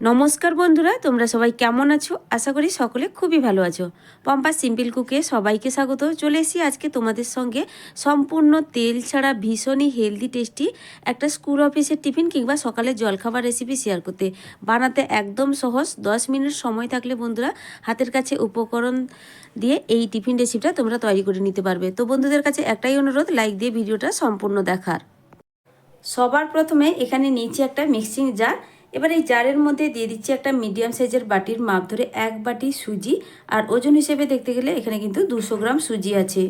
নমস্কার বন্ধুরা, তোমরা সবাই কেমন আছো? আশা করি সকলে খুবই ভালো আছো। পম্পা সিম্পল কুকে সবাইকে স্বাগত। চলে এসেছি আজকে তোমাদের সঙ্গে সম্পূর্ণ তেল ছাড়া ভীষণই হেলদি টেস্টি একটা স্কুল অফিসের টিফিন কিংবা সকালে জলখাবার রেসিপি শেয়ার করতে। বানাতে একদম সহজ, দশ মিনিট সময় থাকলে বন্ধুরা হাতের কাছে উপকরণ দিয়ে এই টিফিন রেসিপিটা তোমরা তৈরি করে নিতে পারবে। তো বন্ধুদের কাছে একটাই অনুরোধ লাইক দিয়ে ভিডিওটা সম্পূর্ণ দেখার। সবার প্রথমে এখানে নিচে একটা মিক্সিং জার এবার এই জারের মধ্যে দিয়ে দিচ্ছি একটা মিডিয়াম সাইজের বাটির মাপ ধরে এক বাটি সুজি আর ওজন হিসেবে দেখতে গেলে এখানে কিন্তু দুশো গ্রাম সুজি আছে।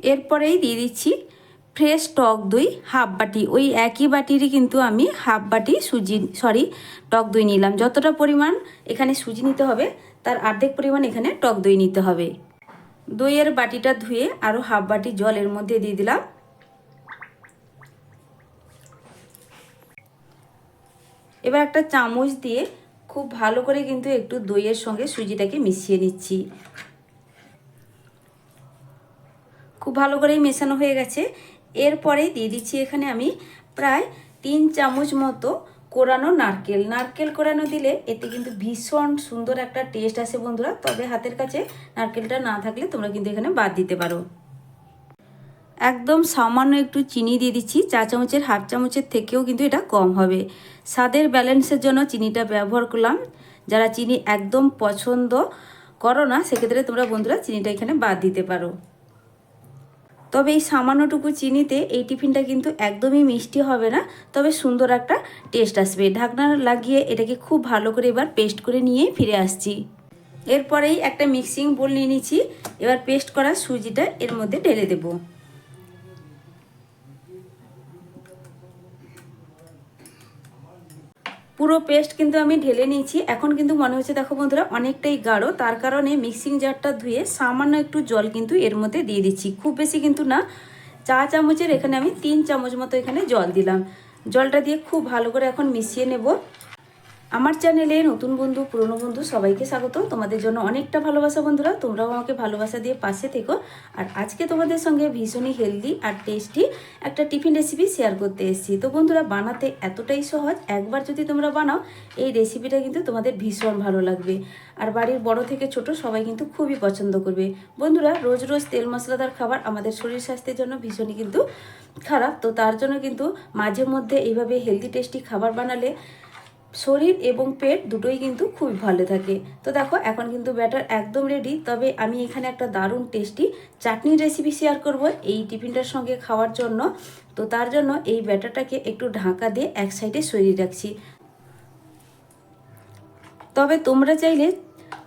এরপরেই দিয়ে দিচ্ছি ফ্রেশ টক দই হাফ বাটি। ওই একই বাটিরই কিন্তু আমি হাফ বাটি সুজি, সরি, টক দই নিলাম। যতটা পরিমাণ এখানে সুজি নিতে হবে, তার অর্ধেক পরিমাণ এখানে টক দই নিতে হবে। দইয়ের বাটিটা ধুয়ে আরও হাফ বাটি জল এর মধ্যে দিয়ে দিলাম। এবার একটা চামচ দিয়ে খুব ভালো করে কিন্তু একটু দইয়ের সঙ্গে সুজিটাকে মিশিয়ে নিচ্ছি। খুব ভালো করেই মেশানো হয়ে গেছে। এরপরে দিয়ে দিচ্ছি এখানে আমি প্রায় তিন চামচ মতো কোরানো নারকেল। নারকেল কোরানো দিলে এতে কিন্তু ভীষণ সুন্দর একটা টেস্ট আসে বন্ধুরা। তবে হাতের কাছে নারকেলটা না থাকলে তোমরা কিন্তু এখানে বাদ দিতে পারো। একদম সামান্য একটু চিনি দিয়ে দিচ্ছি, চা চামচের, হাফ চামচের থেকেও কিন্তু এটা কম হবে। স্বাদের ব্যালেন্সের জন্য চিনিটা ব্যবহার করলাম। যারা চিনি একদম পছন্দ করো না, সেক্ষেত্রে তোমরা বন্ধুরা চিনিটা এখানে বাদ দিতে পারো। তবে এই সামান্যটুকু চিনিতে এই টিফিনটা কিন্তু একদমই মিষ্টি হবে না, তবে সুন্দর একটা টেস্ট আসবে। ঢাকনা লাগিয়ে এটাকে খুব ভালো করে এবার পেস্ট করে নিয়ে ফিরে আসছি। এরপরেই একটা মিক্সিং বোল নিয়ে নিচ্ছি। এবার পেস্ট করা সুজিটা এর মধ্যে ঢেলে দেবো। পুরো পেস্ট কিন্তু আমি ঢেলে নিয়েছি। এখন কিন্তু মনে হচ্ছে, দেখো বন্ধুরা, অনেকটাই গাঢ়। তার কারণে মিক্সিং জারটা ধুয়ে সামান্য একটু জল কিন্তু এর মধ্যে দিয়ে দিচ্ছি। খুব বেশি কিন্তু না, চা চামচের এখানে আমি তিন চামচ মতো এখানে জল দিলাম। জলটা দিয়ে খুব ভালো করে এখন মিশিয়ে নেব। আমার চ্যানেলে নতুন বন্ধু, পুরনো বন্ধু সবাইকে স্বাগত। তোমাদের জন্য অনেকটা ভালোবাসা বন্ধুরা, তোমরাও আমাকে ভালোবাসা দিয়ে পাশে থেকো। আর আজকে তোমাদের সঙ্গে ভীষণই হেলদি আর টেস্টি একটা টিফিন রেসিপি শেয়ার করতে এসেছি। তো বন্ধুরা, বানাতে এতটাই সহজ, একবার যদি তোমরা বানাও, এই রেসিপিটা কিন্তু তোমাদের ভীষণ ভালো লাগবে। আর বাড়ির বড় থেকে ছোট সবাই কিন্তু খুবই পছন্দ করবে। বন্ধুরা, রোজ রোজ তেল মশলাদার খাবার আমাদের শরীর স্বাস্থ্যের জন্য ভীষণই কিন্তু খারাপ। তো তার জন্য কিন্তু মাঝে মধ্যে এইভাবে হেলদি টেস্টি খাবার বানালে শরীর এবং পেট দুটোই কিন্তু খুবই ভালো থাকে। তো দেখো, এখন কিন্তু ব্যাটার একদম রেডি তবে আমি এখানে একটা দারুণ টেস্টি চাটনির রেসিপি শেয়ার করব এই টিফিনটার সঙ্গে খাওয়ার জন্য। তো তার জন্য এই ব্যাটারটাকে একটু ঢাকা দিয়ে এক সাইডে সরিয়ে রাখছি। তবে তোমরা চাইলে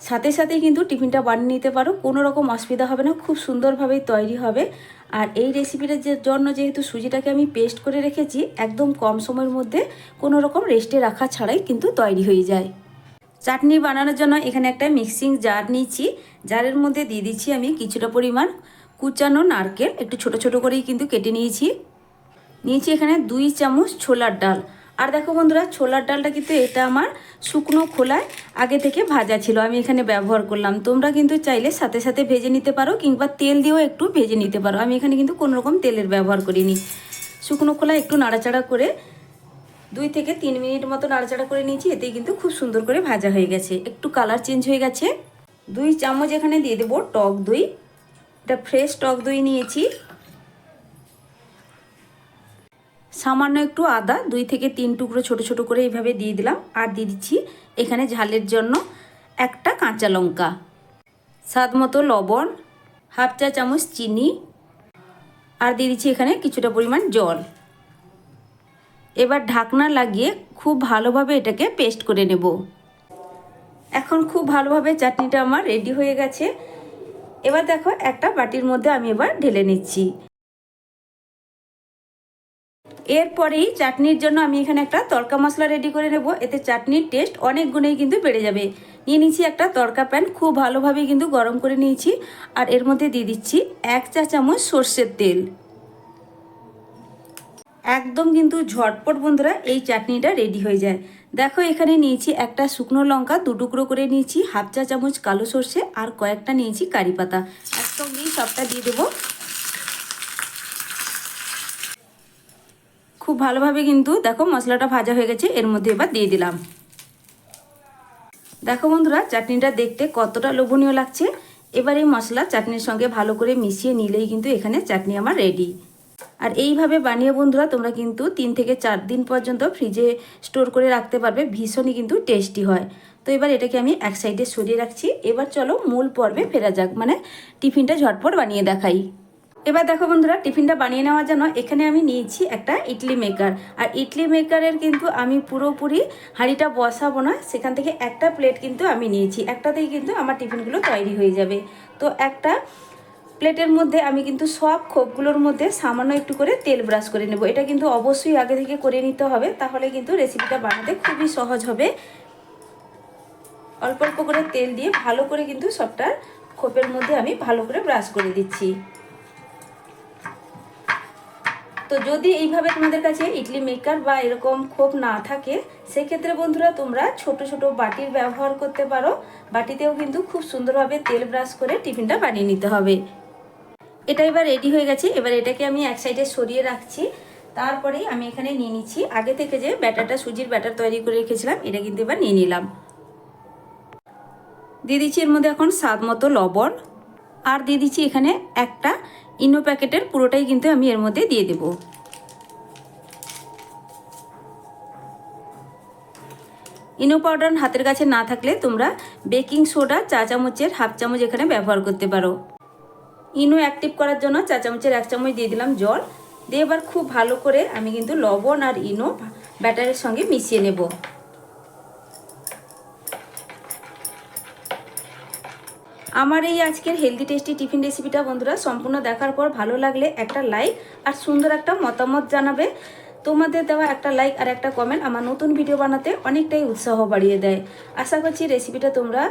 সাথে সাথে কিন্তু টিফিনটা বানিয়ে নিতে পারো, কোনো রকম অসুবিধা হবে না, খুব সুন্দরভাবেই তৈরি হবে। আর এই রেসিপিটার যে জন্য যেহেতু সুজিটাকে আমি পেস্ট করে রেখেছি, একদম কম সময়ের মধ্যে কোনো রকম রেস্টে রাখা ছাড়াই কিন্তু তৈরি হয়ে যায়। চাটনি বানানোর জন্য এখানে একটা মিক্সিং জার নিয়েছি জারের মধ্যে দিয়ে দিচ্ছি আমি কিছুটা পরিমাণ কুচানো নারকেল, একটু ছোট ছোট করেই কিন্তু কেটে নিয়েছি। নিয়েছি এখানে দুই চামচ ছোলার ডাল। আর দেখো বন্ধুরা, ছোলার ডালটা কিন্তু এটা আমার শুকনো খোলায় আগে থেকে ভাজা ছিল, আমি এখানে ব্যবহার করলাম। তোমরা কিন্তু চাইলে সাথে সাথে ভেজে নিতে পারো কিংবা তেল দিয়েও একটু ভেজে নিতে পারো। আমি এখানে কিন্তু কোনো রকম তেলের ব্যবহার করিনি। শুকনো খোলা একটু নাড়াচাড়া করে দুই থেকে তিন মিনিট মতো নাড়াচাড়া করে নিয়েছি, এতেই কিন্তু খুব সুন্দর করে ভাজা হয়ে গেছে। একটু কালার চেঞ্জ হয়ে গেছে। দুই চামচ এখানে দিয়ে দেবো টক দই। এটা ফ্রেশ টক দই নিয়েছি। সামান্য একটু আদা, দুই থেকে তিন টুকরো ছোট ছোট করে এইভাবে দিয়ে দিলাম। আর দিয়ে দিচ্ছি এখানে ঝালের জন্য একটা কাঁচা লঙ্কা, স্বাদ মতো লবণ, হাফ চা চামচ চিনি, আর দিয়ে দিচ্ছি এখানে কিছুটা পরিমাণ জল। এবার ঢাকনা লাগিয়ে খুব ভালোভাবে এটাকে পেস্ট করে নেব। এখন খুব ভালোভাবে চাটনিটা আমার রেডি হয়ে গেছে। এবার দেখো একটা বাটির মধ্যে আমি এবার ঢেলে নিচ্ছি। এরপরেই চাটনির জন্য আমি এখানে একটা তড়কা মশলা রেডি করে নেব। এতে চাটনির টেস্ট অনেক গুণেই কিন্তু বেড়ে যাবে। নিয়ে নিচ্ছি একটা তড়কা প্যান খুব ভালোভাবে কিন্তু গরম করে নিয়েছি। আর এর মধ্যে দিয়ে দিচ্ছি এক চা চামচ সর্ষের তেল। একদম কিন্তু ঝটপট বন্ধুরা এই চাটনিটা রেডি হয়ে যায়। দেখো এখানে নিয়েছি একটা শুকনো লঙ্কা, দু টুকরো করে নিয়েছি, হাফ চা চামচ কালো সর্ষে আর কয়েকটা নিয়েছি কারি পাতা। একসঙ্গেই সবটা দিয়ে দেবো। খুব ভালোভাবে কিন্তু দেখো মশলাটা ভাজা হয়ে গেছে, এর মধ্যে এবার দিয়ে দিলাম। দেখো বন্ধুরা, চাটনিটা দেখতে কতটা লোভনীয় লাগছে। এবার এই মশলা চাটনির সঙ্গে ভালো করে মিশিয়ে নিলেই কিন্তু এখানে চাটনি আমার রেডি আর এইভাবে বানিয়ে বন্ধুরা, তোমরা কিন্তু তিন থেকে চার দিন পর্যন্ত ফ্রিজে স্টোর করে রাখতে পারবে, ভীষণই কিন্তু টেস্টি হয়। তো এবার এটাকে আমি এক সাইডে সরিয়ে রাখছি। এবার চলো মূল পর্বে ফেরা যাক মানে টিফিনটা ঝটপট বানিয়ে দেখাই। এবার দেখো বন্ধুরা, টিফিনটা বানিয়ে নেওয়ার জন্য এখানে আমি নিয়েছি একটা ইডলি মেকার। আর ইডলি মেকারের কিন্তু আমি পুরোপুরি হাঁড়িটা বসাবো না, সেখান থেকে একটা প্লেট কিন্তু আমি নিয়েছি। একটাতেই কিন্তু আমার টিফিনগুলো তৈরি হয়ে যাবে। তো একটা প্লেটের মধ্যে আমি কিন্তু সব খোপগুলোর মধ্যে সামান্য একটু করে তেল ব্রাশ করে নেব। এটা কিন্তু অবশ্যই আগে থেকে করে নিতে হবে, তাহলে কিন্তু রেসিপিটা বানাতে খুবই সহজ হবে। অল্প অল্প করে তেল দিয়ে ভালো করে কিন্তু সবটার খোপের মধ্যে আমি ভালো করে ব্রাশ করে দিচ্ছি। তো যদি এইভাবে তোমাদের কাছে ইডলি মেকার বা এরকম খোপ না থাকে, সেক্ষেত্রে বন্ধুরা তোমরা ছোট ছোট বাটির ব্যবহার করতে পারো। বাটিতেও কিন্তু খুব সুন্দরভাবে তেল ব্রাশ করে টিফিনটা বানিয়ে নিতে হবে। এটা এবার রেডি হয়ে গেছে। এবার এটাকে আমি এক সাইডে সরিয়ে রাখছি। তারপরেই আমি এখানে নিয়ে নিচ্ছি। আগে থেকে যে ব্যাটারটা, সুজির ব্যাটার তৈরি করে রেখেছিলাম, এটা কিন্তু এবার নিয়ে নিলাম। দিয়ে দিচ্ছি এর মধ্যে এখন স্বাদ মতো লবণ। আর দিয়ে দিচ্ছি এখানে একটা ইনো প্যাকেটের, পুরোটাই কিন্তু আমি এর মধ্যে দিয়ে দেব। ইনো পাউডার হাতের কাছে না থাকলে তোমরা বেকিং সোডা, চা চামচের হাফ চামচ এখানে ব্যবহার করতে পারো। ইনো অ্যাক্টিভ করার জন্য চা চামচের এক চামচ দিয়ে দিলাম জল। দিয়ে এবার খুব ভালো করে আমি কিন্তু লবণ আর ইনো ব্যাটারের সঙ্গে মিশিয়ে নেব। আমার এই আজকের হেলদি টেস্টি টিফিন রেসিপিটা বন্ধুরা, সম্পূর্ণ দেখার পর ভালো লাগলে একটা লাইক আর সুন্দর একটা মতামত জানাবে। তোমাদের দেওয়া একটা লাইক আর একটা কমেন্ট আমার নতুন ভিডিও বানাতে অনেকটাই উৎসাহ বাড়িয়ে দেয়। আশা করছি রেসিপিটা তোমরা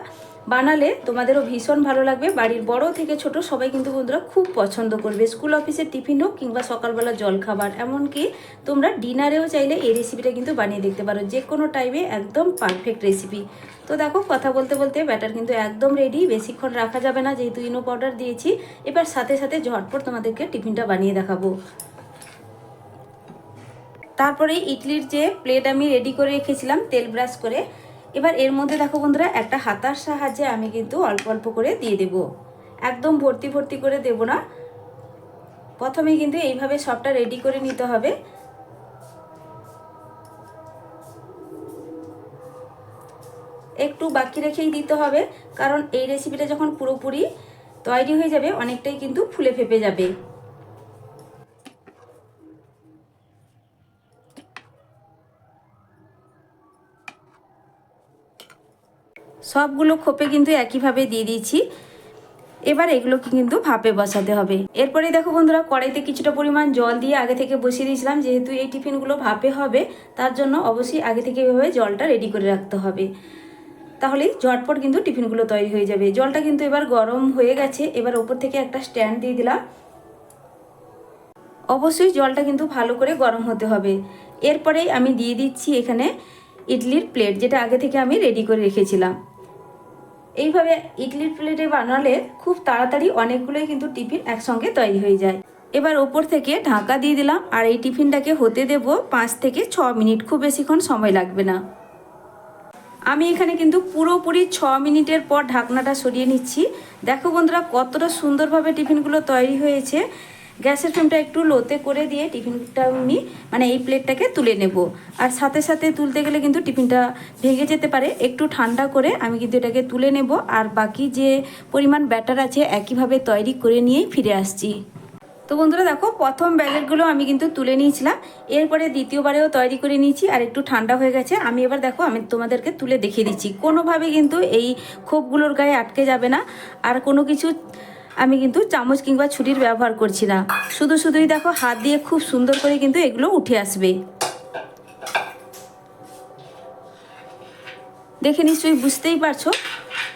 বানালে তোমাদেরও ভীষণ ভালো লাগবে। বাড়ির বড় থেকে ছোট সবাই কিন্তু বন্ধুরা খুব পছন্দ করবে। স্কুল অফিসের টিফিন হোক কিংবা সকালবেলা জল খাবার এমনকি তোমরা ডিনারেও চাইলে এই রেসিপিটা কিন্তু বানিয়ে দেখতে পারো। যে কোনো টাইমে একদম পারফেক্ট রেসিপি তো দেখো, কথা বলতে বলতে ব্যাটার কিন্তু একদম রেডি বেশিক্ষণ রাখা যাবে না, যেহেতু ইনো পাউডার দিয়েছি। এবার সাথে সাথে ঝটপট তোমাদেরকে টিফিনটা বানিয়ে দেখাবো। তারপরে ইডলির যে প্লেট আমি রেডি করে রেখেছিলাম, তেল ব্রাশ করে, এবার এর মধ্যে দেখো বন্ধুরা, একটা হাতার সাহায্যে আমি কিন্তু অল্প অল্প করে দিয়ে দেব। একদম ভর্তি ভর্তি করে দেব না। প্রথমে কিন্তু এইভাবে সবটা রেডি করে নিতে হবে। একটু বাকি রেখেই দিতে হবে। কারণ এই রেসিপিটা যখন পুরোপুরি তৈরি হয়ে যাবে, অনেকটাই কিন্তু ফুলে ফেপে যাবে। সবগুলো খোপে কিন্তু একইভাবে দিয়ে দিয়েছি। এবার এগুলোকে কিন্তু ভাপে বসাতে হবে। এরপরে দেখো বন্ধুরা, কড়াইতে কিছুটা পরিমাণ জল দিয়ে আগে থেকে বসিয়ে দিয়েছিলাম। যেহেতু এই টিফিনগুলো ভাপে হবে, তার জন্য অবশ্যই আগে থেকে এভাবে জলটা রেডি করে রাখতে হবে। তাহলে ঝটপট কিন্তু টিফিনগুলো তৈরি হয়ে যাবে। জলটা কিন্তু এবার গরম হয়ে গেছে, এবার ওপর থেকে একটা স্ট্যান্ড দিয়ে দিলাম। অবশ্যই জলটা কিন্তু ভালো করে গরম হতে হবে। এরপরেই আমি দিয়ে দিচ্ছি এখানে ইডলির প্লেট, যেটা আগে থেকে আমি রেডি করে রেখেছিলাম। এইভাবে ইডলির প্লেটে বানালে খুব তাড়াতাড়ি অনেকগুলোই কিন্তু টিফিন একসঙ্গে তৈরি হয়ে যায়। এবার ওপর থেকে ঢাকা দিয়ে দিলাম, আর এই টিফিনটাকে হতে দেব পাঁচ থেকে ছ মিনিট, খুব বেশিক্ষণ সময় লাগবে না। আমি এখানে কিন্তু পুরোপুরি ছ মিনিটের পর ঢাকনাটা সরিয়ে নিচ্ছি। দেখো বন্ধুরা, কতটা সুন্দরভাবে টিফিনগুলো তৈরি হয়েছে। গ্যাসের ফ্লেমটা একটু লোতে করে দিয়ে টিফিনটা আমি মানে এই প্লেটটাকে তুলে নেব। আর সাথে সাথে তুলতে গেলে কিন্তু টিফিনটা ভেঙে যেতে পারে। একটু ঠান্ডা করে আমি কিন্তু এটাকে তুলে নেব। আর বাকি যে পরিমাণ ব্যাটার আছে, একইভাবে তৈরি করে নিয়েই ফিরে আসছি। তো বন্ধুরা দেখো, প্রথম ব্যাগেটগুলো আমি কিন্তু তুলে নিয়েছিলাম। এরপরে দ্বিতীয়বারেও তৈরি করে নিয়েছি আর একটু ঠান্ডা হয়ে গেছে। আমি এবার দেখো, আমি তোমাদেরকে তুলে দেখিয়ে দিচ্ছি। কোনোভাবে কিন্তু এই খোপগুলোর গায়ে আটকে যাবে না। আর কোনো কিছু আমি কিন্তু চামচ কিংবা ছুরির ব্যবহার করছি না। শুধু শুধুই দেখো, হাত দিয়ে খুব সুন্দর করে কিন্তু এগুলো উঠে আসবে। দেখে নিশ্চয়ই বুঝতেই পারছ।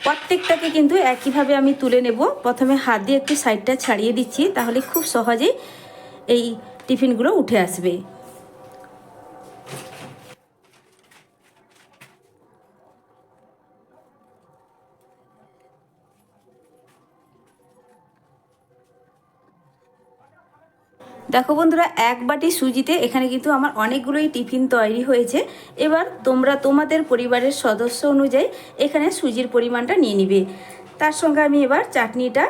প্রত্যেকটাকে কিন্তু একইভাবে আমি তুলে নেব। প্রথমে হাত দিয়ে একটু সাইডটা ছাড়িয়ে দিচ্ছি, তাহলে খুব সহজেই এই টিফিনগুলো উঠে আসবে। দেখো বন্ধুরা, এক বাটি সুজিতে এখানে কিন্তু আমার অনেকগুলোই টিফিন তৈরি হয়েছে। এবার তোমরা তোমাদের পরিবারের সদস্য অনুযায়ী এখানে সুজির পরিমাণটা নিয়ে নিবে। তার সঙ্গে আমি এবার চাটনিটা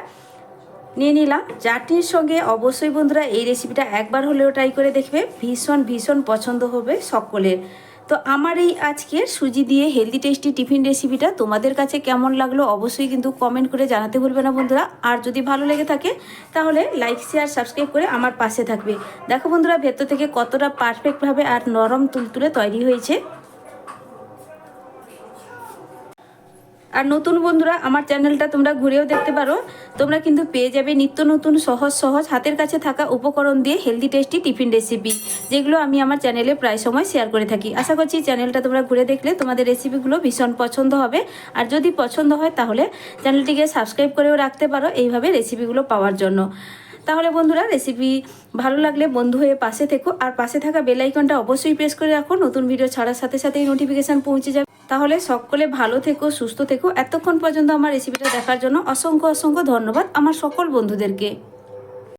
নিয়ে নিলাম। চাটনির সঙ্গে অবশ্যই বন্ধুরা এই রেসিপিটা একবার হলেও ট্রাই করে দেখবে। ভীষণ ভীষণ পছন্দ হবে সকলের। তো আমার এই আজকের সুজি দিয়ে হেলদি টেস্টি টিফিন রেসিপিটা তোমাদের কাছে কেমন লাগল অবশ্যই কিন্তু কমেন্ট করে জানাতে ভুলবে না বন্ধুরা। আর যদি ভালো লেগে থাকে, তাহলে লাইক শেয়ার সাবস্ক্রাইব করে আমার পাশে থাকবে। দেখো বন্ধুরা, ভেতর থেকে কতটা পারফেক্টভাবে আর নরম তুলতুলে তৈরি হয়েছে। আর নতুন বন্ধুরা, আমার চ্যানেলটা তোমরা ঘুরেও দেখতে পারো। তোমরা কিন্তু পেয়ে যাবে নিত্য নতুন, সহজ সহজ, হাতের কাছে থাকা উপকরণ দিয়ে হেলদি টেস্টি টিফিন রেসিপি যেগুলো আমি আমার চ্যানেলে প্রায় সময় শেয়ার করে থাকি। আশা করছি চ্যানেলটা তোমরা ঘুরে দেখলে তোমাদের রেসিপিগুলো ভীষণ পছন্দ হবে। আর যদি পছন্দ হয় তাহলে চ্যানেলটিকে সাবস্ক্রাইব করেও রাখতে পারো এইভাবে রেসিপিগুলো পাওয়ার জন্য। তাহলে বন্ধুরা রেসিপি ভালো লাগলে বন্ধু হয়ে পাশে থেকো। আর পাশে থাকা বেলাইকনটা অবশ্যই প্রেস করে রাখো। নতুন ভিডিও ছাড়ার সাথে সাথেই নোটিফিকেশান পৌঁছে যাবে। তাহলে সকলে ভালো থেকো, সুস্থ থেকো। এতক্ষণ পর্যন্ত আমার রেসিপিটা দেখার জন্য অসংখ্য অসংখ্য ধন্যবাদ আমার সকল বন্ধুদেরকে।